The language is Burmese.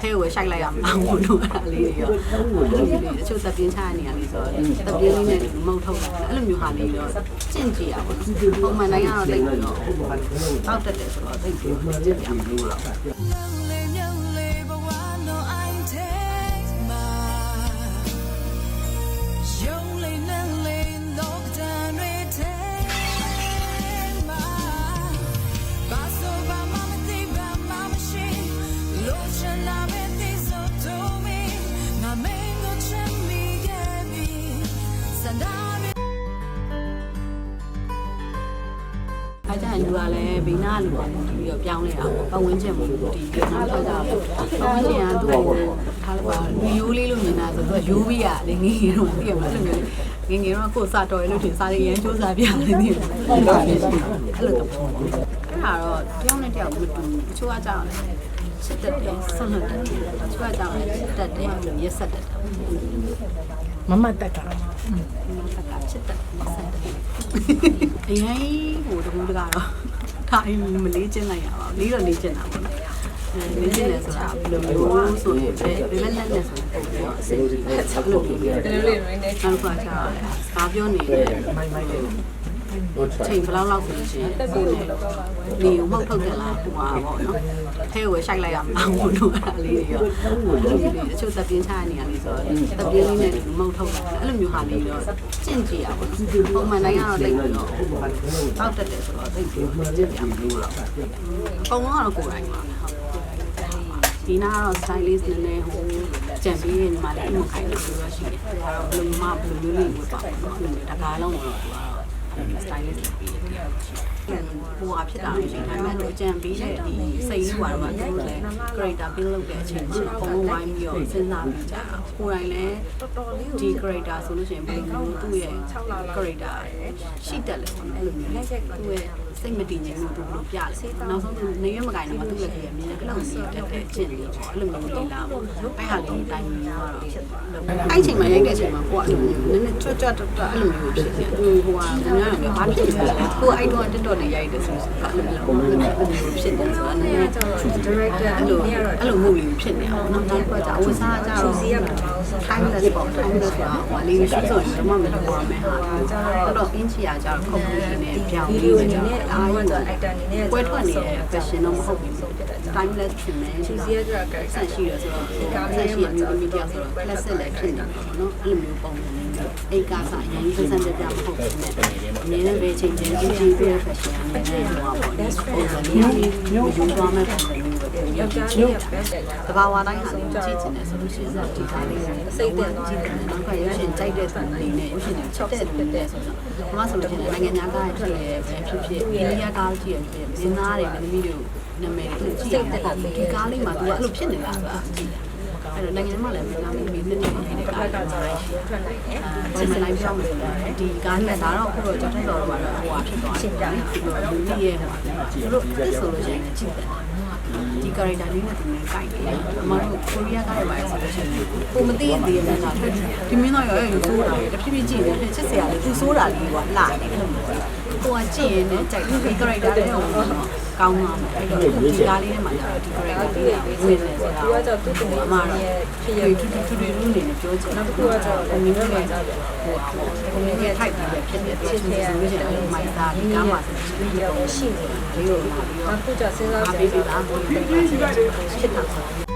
ထဲကိုရှိုက်လိုက်ရမှာဘူးလို့အဲ့ဒါလေးတွေရောတချို့တပ်ပြင်းချရနေရလေးဆိုတော့တပ်ပြင်းလေးနဲ့မုတ်ထုတ်လိုက်အဲ့လိုမျိုးဟာလေးတော့ကျင့်ကြည့်ရပါတော့ပုံမှန်တိုင်းကတော့တိတ်ပြီးတော့တောက်တက်တယ်ဆိုတော့တိတ်ပြီးတော့ကျင့်ကြရမှာ အားကြရင်လူကလည်းဘိနာလူပေါ့ဒီပြီးတော့ပြောင်းလဲအောင်ပတ်ဝန်းကျင်မှာဒီပြီးနောက်တော့ကြတော့ပတ်ဝန်းကျင်ကသူ့ကိုထားလို့ပါလူရိုးလေးလို့မြင်တာဆိုတော့ရိုးပြီးရလေငယ်ငယ်တော့ပြည့်မှာအဲ့လိုမျိုးငယ်ငယ်တော့ကိုယ်စာတော်ရလို့ထင်စားရရန်စူးစားပြနေတယ်အဲ့လိုအဲ့လိုတော့အဲ့ဒါတော့တယောက်နဲ့တယောက်မတူတချို့ကကြောက်တယ်ချစ်တတ်တယ်ဆွန့်လွတ်တတ်တယ်တချို့ကကြောက်တယ်ချစ်တတ်တယ်ရက်ဆက်တတ်တယ်မမတက်က စကားချစ်တယ်ရက်ဆက်တတ်တယ်အရင်ဟိုတကူတကတော့ဒါအရင်မလေးကျင်းလိုက်ရပါဘူးလေးတော့လေးကျင်းတာပေါ့နော်အဲလေးကျင်းလဲဆိုတာဘယ်လိုမျိုးဆိုရင်ဘယ်ဘယ်လက်လက်နဲ့ဆိုရင်ပုံပြီးတော့အစိတ်ကြီးအဲ့လိုမျိုးလေးလေးရင်းနေနောက်တစ်ခါကျတော့စကားပြောနေတယ်မိုင်းမိုင်းလေး ချိန်ဘယ်လောက်လောက်ဆိုလို့ရှိရင်ကိုယ်နဲ့နေကိုမောက်ထုတ်တယ်လားဟိုပါပေါ့နော်ထဲကိုရှိုက်လိုက်ရမှာဘူးလို့အဲ့ဒါလေးတွေရောတချို့တပ်ပြင်းချရနေရလေးဆိုတော့တပ်ပြင်းလေးနဲ့မောက်ထုတ်တယ်အဲ့လိုမျိုးဟာလေးတော့ကျင့်ကြည့်ရပါတော့ပုံမှန်တိုင်းကတော့တိတ်ပြီးတော့တောက်တက်တယ်ဆိုတော့တိတ်ပြီးတော့ကျင့်ကြရမှာလို့အကုန်လုံးကတော့ကိုယ်တိုင်ပါဒီနာကတော့ stylist နည်းနည်းဟိုကြံပြီးရင်ဒီမှာလည်းအမှုခိုင်းလို့ဆိုတော့ရှိတယ်။ဒါတော့ဘယ်လိုမှဘယ်လိုမျိုးလေးဝတ်ပါ့နော်။ဒါကားလုံးတော့သူက တော့ stylist ပြီးတယ်။ ဟိုဟာဖြစ်တာလို့ရှိရင်ဒါပေမဲ့ကြံပြီးတဲ့ဒီစိတ်ကြီးကတော့သူတို့လည်း character build လုပ်တဲ့အချိန်မှာအကုန်လုံးဝိုင်းပြီးတော့စဉ်းစားပြီးကြတာ။ကိုယ်တိုင်လည်းဒီ character ဆိုလို့ရှိရင်ဘယ်လိုမျိုးသူ့ရဲ့ character ရှိတက်လဲပေါ့နော်အဲ့လိုမျိုးသူ့ရဲ့စိတ်မတည်ငြိမ်မှုသူဘယ်လိုပြလဲနောက်ဆုံးသူနေရမကိုင်တော့သူ့လက်ကြီးအမြင်နဲ့ဘယ်လိုစီတက်တဲ့အကျင့်လေးပေါ့အဲ့လိုမျိုးလေးလာပေါ့အဲ့ဟာလေးတိုင်းမျိုးကတော့အဲ့ချိန်မှာရိုက်တဲ့အချိန်မှာကိုကအဲ့လိုမျိုးနည်းနည်းကြွကြွတွတ်တွတ်အဲ့လိုမျိုးဖြစ်နေသူဟိုကဘယ်များလဲဘာဖြစ်နေလဲကိုအဲ့တော့တက်တော့နေရိုက်တယ်ဆိုတော့အဲ့လိုမျိုးဖြစ်နေဆိုတော့နည်းနည်း director အဲ့လိုအဲ့လိုမှုလေးဖြစ်နေအောင်နောက်တစ်ခါကျအဝစားကြတော့ timeless ပေါ့ timeless ကဟိုလေးရှိဆိုရင်တော့မလုပ်ရမယ်ဟာတော်တော်အင်းချီရကြတော့ conclusion နဲ့ပြောင်းပြီးကြတော့အားရတော့ actor အနေနဲ့ပွဲထွက်နေတဲ့ fashion တော့မဟုတ်ဘူး timeless ဖြစ်မယ်ရှိစီရကြတော့ character ရှိရဆိုတော့ဒီကားလေးရှိရမျိုးမျိုးဆိုတော့ classic လည်းဖြစ်နေတာပေါ့နော်အဲ့လိုမျိုးပုံစံမျိုးအိတ်ကားစားအရင်ကြီးစမ်းကြပြမဟုတ်ဘူးနဲ့အနည်းနဲ့ပဲချိန်ချင်းအင်းကြီးပြ fashion အနေနဲ့ဟိုပါပေါ့ပုံစံလေးမျိုးယူသွားမဲ့ပုံစံမျိုးပဲ ယောက်ျားလေးက best တဘာဝတိုင်းဟာလေးကြည့်ချင်တယ်ဆိုလို့ရှိရင်ဒီကားလေးစိတ်တက်သွားတယ်နောက်ကရုပ်ရှင်ကြိုက်တဲ့သူတွေနဲ့ရုပ်ရှင်တွေချက်တဲ့သူတွေဆိုတော့ဘာမှဆိုလို့ရှိရင်နိုင်ငံခြားကားကြည့်ရဲဖြစ်ဖြစ်အိန္ဒိယကားကြည့်ရဲဖြစ်မင်းသားတွေမင်းသမီးတွေနာမည်တွေကြည့်ရတဲ့ဒီကားလေးမှာသူကအဲ့လိုဖြစ်နေလားဆိုတာကြည့် အဲ့တော့နိုင်ငံမှာလည်းမင်းသားမင်းသမီးနှစ်နှစ်နေတဲ့ကားကကြာတယ်ထွက်နိုင်တယ်ပုံမှန်တိုင်းပြောင်းလို့ဒီကားနဲ့ဒါတော့အခုတော့ကြောက်ထက်တော်တော့ဟိုဟာဖြစ်သွားတယ်လူကြီးရဲ့ဟိုသူတို့အဲ့ဆိုလို့ရှိရင်ကြည့်တယ်ဒီ character လေးနဲ့သူနဲ့ကြိုက်တယ်။အမတို့ကိုရီးယားကားတွေပါဆိုလို့ရှိရင်ကိုမသိရင်သိရမယ်လား။ဒီမင်းတော့ရောရောစိုးတာလေ။တဖြည်းဖြည်းကြည့်တယ်ချစ်စရာလေသူစိုးတာလေးကလှတယ်အဲ့လိုမျိုး။ကိုကကြည့်ရင်လည်းကြိုက်တယ်ဒီ character လေးကိုတော့ ကောင်းပါမယ်။အဲ့တော့ဒီကားလေးထဲမှာကျတော့ဒီ character လေးကဝင်နေဆိုတာ။သူကကျသူ့ကိုအမရဲ့ဖြစ်ရထူးထူးထူးထူးလူနေနဲ့ပြောချင်နောက်တစ်ခုကကျတော့ကိုမင်းတို့လည်းဟိုကိုမင်းရဲ့ type ပြီးဖြစ်တဲ့ချစ်တယ်ဆိုလို့ရှိရင်မိုက်သားဒီကားမှာဆိုရင်ဒီလိုရှိနေတယ်ဒီလိုလာပြီးတော့အခုကျစဉ်းစားကြည့်ပါဖြစ်တာဆို